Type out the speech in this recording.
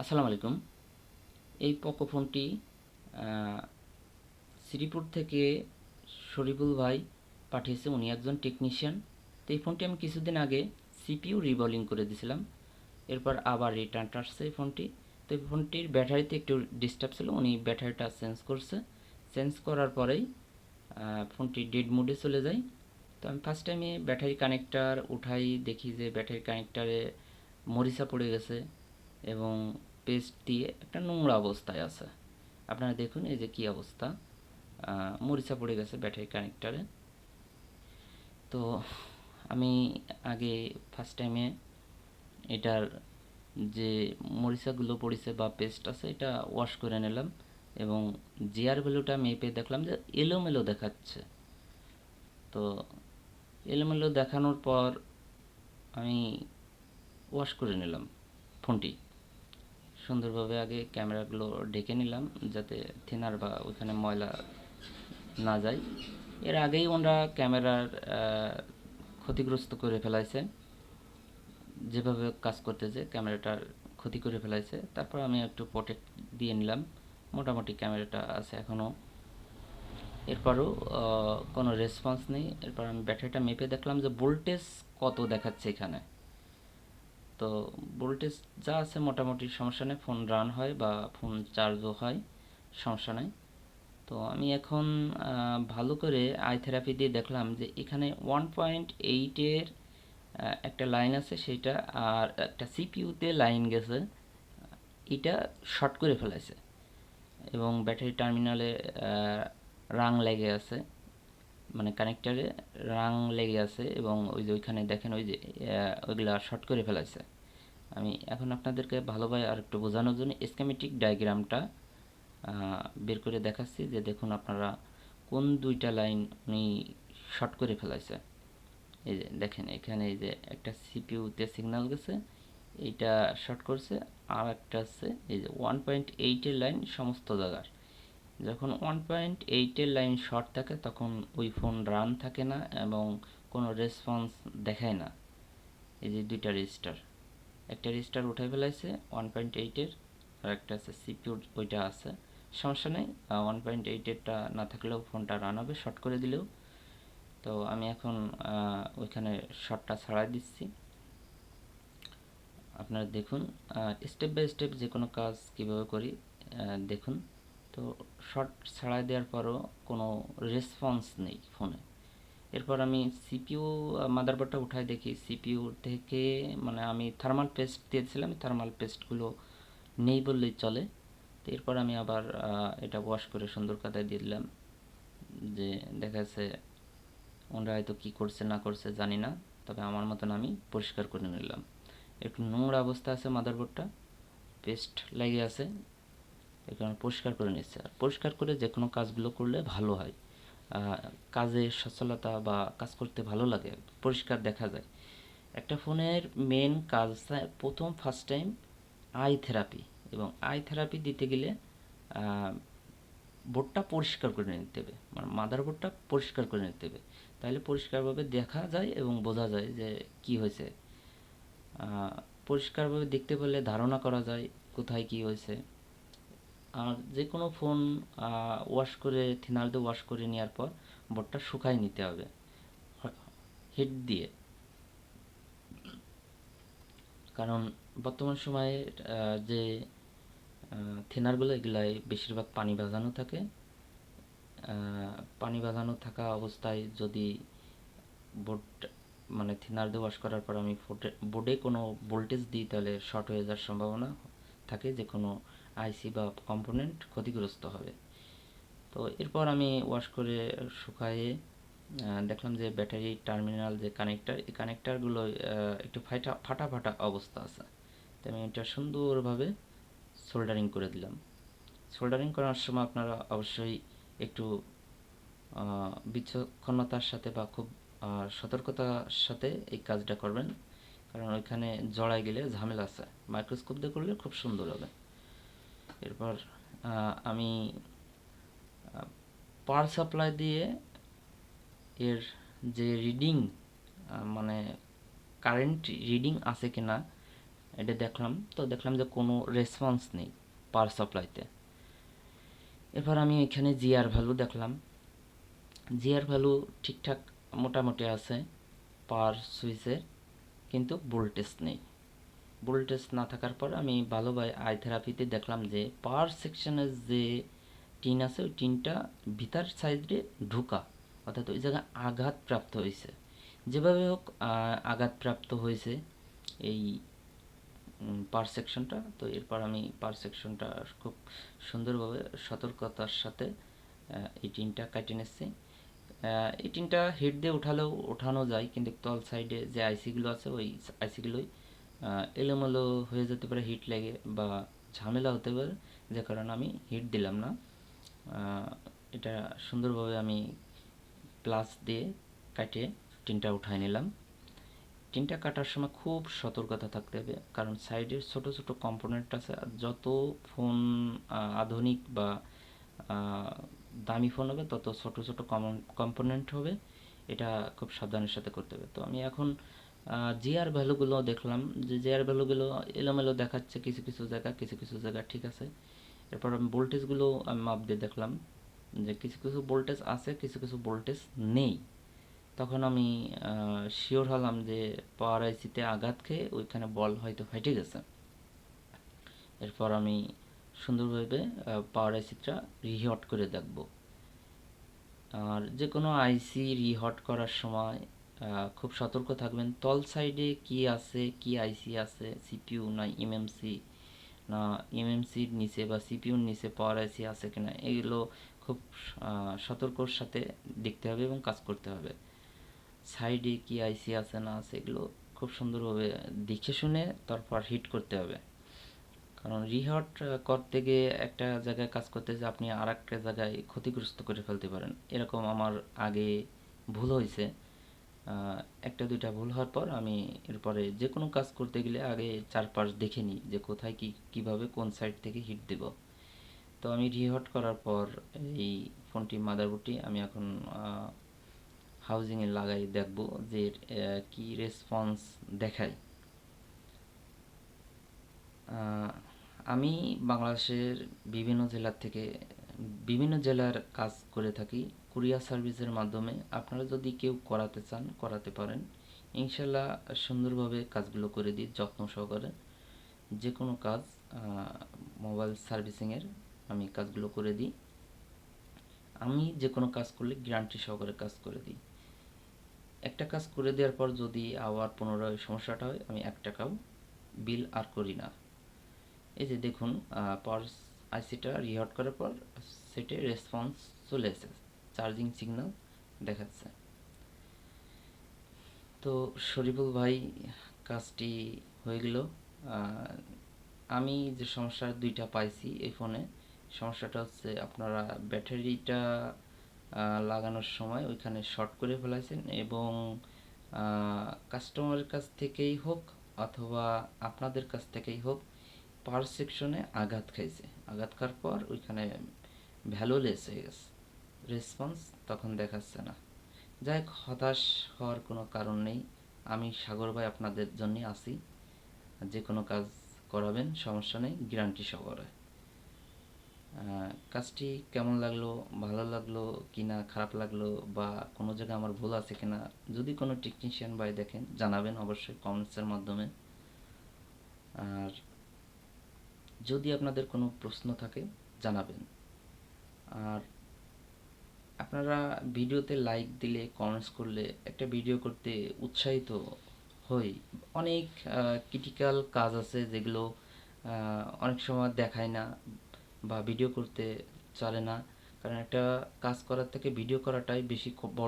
আসসালামু আলাইকুম এই পোকো ফোনটি শ্রীপুর থেকে শরীফুল ভাই পাঠিয়েছে। উনি একজন টেকনিশিয়ান তো এই ফোনটি আমি কিছুদিন আগে সিপিইউ রিবলিং করে দিয়েছিলাম। এরপর আবার রিটার্ন আসছে এই ফোনটি। তো এই ফোনটির ব্যাটারিতে একটু ডিস্টার্ব ছিল। উনি ব্যাটারিটা চেঞ্জ করছে। চেঞ্জ করার পরেই ফোনটি ডেড মুডে চলে যায়। তো আমি ফার্স্ট টাইমে ব্যাটারি কানেক্টার উঠাই দেখি যে ব্যাটারি কানেক্টারে মরিচা পড়ে গেছে এবং পেস্ট দিয়ে একটা নোংরা অবস্থায় আছে। আপনারা দেখুন এই যে কি অবস্থা। মরিচা পড়ে গেছে ব্যাটারি কানেক্টারে। তো আমি আগে ফার্স্ট টাইমে এটার যে মরিচাগুলো পড়েছে বা পেস্ট আছে, এটা ওয়াশ করে নিলাম এবং জিআর ভ্যালুটা মেপে দেখলাম যে এলোমেলো দেখাচ্ছে। তো এলোমেলো দেখানোর পর আমি ওয়াশ করে নিলাম ফোনটি। সুন্দরভাবে আগে ক্যামেরাগুলো ঢেকে নিলাম যাতে থিনার বা ওইখানে ময়লা না যায়। এর আগেই ওনারা ক্যামেরার ক্ষতিগ্রস্ত করে ফেলাইছে। যেভাবে কাজ করতেছে, ক্যামেরাটার ক্ষতি করে ফেলাইছে। তারপর আমি একটু প্রোটেক্ট দিয়ে নিলাম। মোটামুটি ক্যামেরাটা আছে এখনও এরপরও কোনো রেসপন্স নেই। এরপর আমি ব্যাটারিটা মেপে দেখলাম যে ভোল্টেজ কত দেখাচ্ছে এখানে। তো ভোল্টেজ যা আছে মোটামুটি সমস্যা নেই ফোন রান হয় বা ফোন চার্জও হয়, সমস্যা নেই। তো আমি এখন ভালো করে আই থেরাপি দিয়ে দেখলাম যে এখানে ওয়ান পয়েন্ট এইটের একটা লাইন আছে সেটা আর একটা সিপিইউতে লাইন গেছে, এটা শর্ট করে ফেলেছে এবং ব্যাটারি টার্মিনালে রাং লেগে আছে। মানে কানেক্টারে রাং লেগে আছে এবং ওই যে ওইখানে দেখেন ওই যে ওইগুলা শর্ট করে ফেলাইছে। আমি এখন আপনাদেরকে ভালোভাবে আর একটু বোঝানোর জন্য স্কেমেটিক ডায়াগ্রামটা বের করে দেখাচ্ছি যে দেখুন আপনারা কোন দুইটা লাইন উনি শর্ট করে ফেলাইছে। এই যে দেখেন, এখানে এই যে একটা সিপিইউতে সিগন্যাল গেছে, এইটা শর্ট করছে, আর একটা আছে এই যে ওয়ান পয়েন্ট এইটের লাইন সমস্ত জায়গার। যখন ওয়ান পয়েন্ট এইটের লাইন শর্ট থাকে, তখন ওই ফোন রান থাকে না এবং কোনো রেসপন্স দেখায় না। এই যে দুইটা রেজিস্টার একটা রেজিস্টার উঠে ফেলাইছে ওয়ান পয়েন্ট এইটের আর একটা আছে সিপিউ ওইটা আছে। সমস্যা নেই ওয়ান পয়েন্ট এইটেরটা না থাকলেও ফোনটা রান হবে শর্ট করে দিলেও। তো আমি এখন ওইখানে শর্টটা ছাড়াই দিচ্ছি। আপনারা দেখুন স্টেপ বাই স্টেপ যে কোনো কাজ কীভাবে করি দেখুন। তো শর্ট ছাড়াই দেওয়ার পরও কোনো রেসপন্স নেই ফোনে এরপর আমি সিপিইউ মাদারবোর্ডটা উঠাই দেখি। সিপিইউ থেকে মানে আমি থার্মাল পেস্ট দিয়েছিলাম থার্মাল পেস্টগুলো নেই বললেই চলে। তো এরপর আমি আবার এটা ওয়াশ করে সুন্দর কাদায় দিয়ে দিলাম। যে দেখা যাচ্ছে ওনারা হয়তো কী করছে, না করছে, জানি না। তবে আমার মতন আমি পরিষ্কার করে নিলাম। একটু নোংরা অবস্থা আছে মাদারবোর্ডটা পেস্ট লেগে আছে। কারণে পরিষ্কার করে নিচ্ছে। আর পরিষ্কার করে যে কোনো কাজগুলো করলে ভালো হয়। কাজে সচ্ছলতা বা কাজ করতে ভালো লাগে, পরিষ্কার দেখা যায়। একটা ফোনের মেন কাজ প্রথম ফার্স্ট টাইম আই থেরাপি এবং আই থেরাপি দিতে গেলে বোর্ডটা পরিষ্কার করে নিতে হবে। মানে মাদার বোর্ডটা পরিষ্কার করে নিতে হবে। তাহলে পরিষ্কারভাবে দেখা যায় এবং বোঝা যায় যে কি হয়েছে। পরিষ্কারভাবে দেখতে পেলে ধারণা করা যায় কোথায় কি হয়েছে। আর যে কোনো ফোন ওয়াশ করে থিনার দিয়ে ওয়াশ করে নেওয়ার পর বোর্ডটা শুকায় নিতে হবে। হিট দিয়ে। কারণ বর্তমান সময়ে যে থিনারগুলো এগুলাই বেশিরভাগ পানি বাঁধানো থাকে। পানি বাঁধানো থাকা অবস্থায় যদি বোর্ড মানে থিনার দিয়ে ওয়াশ করার পর আমি বোর্ডে কোনো ভোল্টেজ দিই, তাহলে শর্ট হয়ে যাওয়ার সম্ভাবনা থাকে। যে কোনো আইসি বা কম্পোনেন্ট ক্ষতিগ্রস্ত হবে। তো এরপর আমি ওয়াশ করে শুকায়ে দেখলাম যে ব্যাটারি টার্মিনাল যে কানেক্টার, এই কানেক্টারগুলো একটু ফাটা ফাটা ফাটা অবস্থা আছে। তো আমি এটা সুন্দরভাবে সোল্ডারিং করে দিলাম। সোল্ডারিং করার সময় আপনারা অবশ্যই একটু বিচক্ষণতার সাথে বা খুব সতর্কতার সাথে এই কাজটা করবেন। কারণ ওইখানে জড়ায় গেলে ঝামেলা আছে। মাইক্রোস্কোপ দিয়ে করলে খুব সুন্দর হবে। এরপর আমি পাওয়ার সাপ্লাই দিয়ে এর যে রিডিং মানে কারেন্ট রিডিং আছে কিনা, এটা দেখলাম। তো দেখলাম যে কোনো রেসপন্স নেই পাওয়ার সাপ্লাইতে। এরপর আমি এখানে জিআর ভ্যালু দেখলাম। জিআর ভ্যালু ঠিকঠাক মোটামুটি আছে পাওয়ার সুইচের, কিন্তু ভোল্টেজ নেই। ভোল্টেজ না থাকার পর আমি ভালোভাবে আই থেরাপিতে দেখলাম যে পাওয়ার সেকশনের যে টিন আছে, ওই টিনটা ভিতার সাইডে ঢুকা। অর্থাৎ ওই জায়গায় আঘাতপ্রাপ্ত হয়েছে। যেভাবে হোক আঘাতপ্রাপ্ত হয়েছে এই পার সেকশনটা তো এরপর আমি পার সেকশনটা খুব সুন্দরভাবে সতর্কতার সাথে এই টিনটা কাটিয়ে নিচ্ছি। এই টিনটা হিট দিয়ে উঠালেও ওঠানো যায়, কিন্তু তল সাইডে যে আইসিগুলো আছে, ওই আইসিগুলোই এলোমেলো হয়ে যেতে পারে হিট লেগে বা ঝামেলা হতে পারে, যে কারণে আমি হিট দিলাম না। এটা সুন্দরভাবে আমি প্লাস দিয়ে কাটিয়ে টিনটা উঠায় নিলাম। টিনটা কাটার সময় খুব সতর্কতা থাকতে হবে, কারণ সাইডের ছোট ছোট কম্পোনেন্ট আছে যত ফোন আধুনিক বা দামি ফোন হবে, তত ছোট ছোট কম্পোনেন্ট হবে, এটা খুব সাবধানের সাথে করতে হবে। তো আমি এখন জিআর ভ্যালুগুলো দেখলাম, যে জিআর ভ্যালুগুলো এলোমেলো দেখাচ্ছে, কিছু কিছু জায়গা, কিছু কিছু জায়গা ঠিক আছে। এরপর আমি ভোল্টেজগুলো আমি মাপ দিয়ে দেখলাম, যে কিছু কিছু ভোল্টেজ আছে, কিছু কিছু ভোল্টেজ নেই। তখন আমি শিওর হলাম যে পাওয়ার আইসিতে আঘাত খেয়ে ওইখানে বল হয়তো ফাইটে গেছে। এরপর আমি সুন্দরভাবে পাওয়ার আইসিটা রিহট করে দেখব। আর যে কোনো আইসি রিহট করার সময় খুব সতর্ক থাকবেন। তল সাইডে কি আছে, কি আইসি আছে সিপিইউ না এমএমসি না এমএমসির নিচে বা সিপিইউর নিচে পাওয়ার আইসি আছে কিনা, এগুলো খুব সতর্কর সাথে দেখতে হবে এবং কাজ করতে হবে। সাইডে কি আইসি আছে না আছে, এগুলো খুব সুন্দরভাবে দেখে শুনে তারপর হিট করতে হবে। কারণ রিহট করতে গিয়ে একটা জায়গায় কাজ করতে যে আপনি আর একটা জায়গায় ক্ষতিগ্রস্ত করে ফেলতে পারেন, এরকম আমার আগে ভুল হয়েছে। একটা দুইটা ভুল হওয়ার পর আমি এরপরে যে কোনো কাজ করতে গেলে আগে চারপাশ দেখে নিই যে কোথায় কি, কীভাবে কোন সাইড থেকে হিট দেব। তো আমি রিহট করার পর এই ফোনটি মাদারবোর্ডটি আমি এখন হাউজিংয়ে লাগাই দেখব যে কি রেসপন্স দেখায়। আমি বাংলাদেশের বিভিন্ন জেলার থেকে, বিভিন্ন জেলার কাজ করে থাকি। কুরিয়ার সার্ভিসের মাধ্যমে আপনারা যদি কেউ করাতে চান, করাতে পারেন। ইনশাল্লাহ সুন্দরভাবে কাজগুলো করে দিই যত্ন সহকারে যে কোনো কাজ মোবাইল সার্ভিসিংয়ের আমি কাজগুলো করে দিই। আমি যে কোনো কাজ করলে গ্যারান্টি সহকারে কাজ করে দিই। একটা কাজ করে দেওয়ার পর যদি আবার পুনরায় সমস্যাটা হয়, আমি এক টাকাও বিল আর করি না। এই যে দেখুন পাওয়ার আইসিটা রিহট করার পর সেটে রেসপন্স চলে এসেছে। চার্জিং সিগন্যাল দেখাচ্ছে। তো শরীফুল ভাই, কাজটি হয়ে গেল। আমি যে সমস্যা দুইটা পাইছি এই ফোনে, সমস্যাটা হচ্ছে আপনারা ব্যাটারিটা লাগানোর সময় ওইখানে শর্ট করে ফেলাইছেন এবং কাস্টমারের কাছ থেকেই হোক অথবা আপনাদের কাছ থেকেই হোক পার সেকশনে আঘাত খাইছে। আঘাত খাওয়ার পর ওইখানে ভ্যালুলেস হয়ে গেছে। রেসপন্স তখন দেখাচ্ছে না। যাই হোক, হতাশ হওয়ার কোনো কারণ নেই। আমি সাগর ভাই আপনাদের জন্য আছি যে কোনো কাজ করাবেন, সমস্যা নেই। গ্যারান্টি সহকারে। কাজটি কেমন লাগল, ভালো লাগল কি না খারাপ লাগল বা কোনো জায়গায় আমার ভুল আছে কিনা, যদি কোনো টেকনিশিয়ান ভাই দেখেন, জানাবেন অবশ্যই কমেন্টসের মাধ্যমে। আর যদি আপনাদের কোনো প্রশ্ন থাকে, জানাবেন। আর আপনারা ভিডিওতে লাইক দিলে কমেন্টস করলে, একটা ভিডিও করতে উৎসাহিত হই। অনেক ক্রিটিক্যাল কাজ আছে যেগুলো অনেক সময় দেখায় না বা ভিডিও করতে চলে না। কারণ একটা কাজ করার থেকে ভিডিও করাটাই বেশি বড়